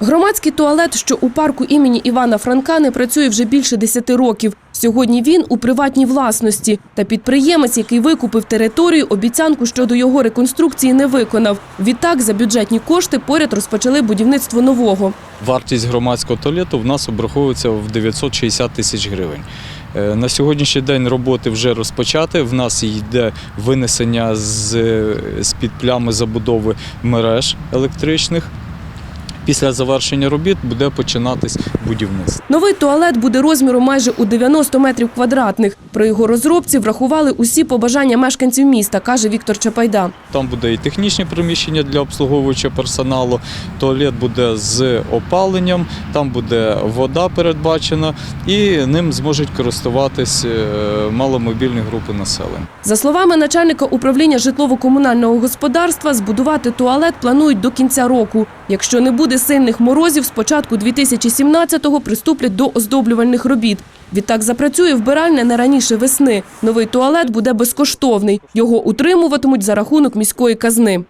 Громадський туалет, що у парку імені Івана Франка, не працює вже більше 10 років. Сьогодні він у приватній власності. Та підприємець, який викупив територію, обіцянку щодо його реконструкції не виконав. Відтак, за бюджетні кошти поряд розпочали будівництво нового. Вартість громадського туалету в нас обраховується в 960 тисяч гривень. Е, На сьогоднішній день роботи вже розпочати. В нас йде винесення з-під плями забудови мереж електричних. Після завершення робіт буде починатись будівництво. Новий туалет буде розміром майже у 90 метрів квадратних. При його розробці врахували усі побажання мешканців міста, каже Віктор Чапайда. Там буде і технічне приміщення для обслуговуючого персоналу, туалет буде з опаленням, там буде вода передбачена, і ним зможуть користуватись е, маломобільні групи населення. За словами начальника управління житлово-комунального господарства, збудувати туалет планують до кінця року. Якщо не буде сильних морозів, з початку 2017-го приступлять до оздоблювальних робіт. Відтак запрацює вбиральня не раніше весни. Новий туалет буде безкоштовний. Його утримуватимуть за рахунок міської казни.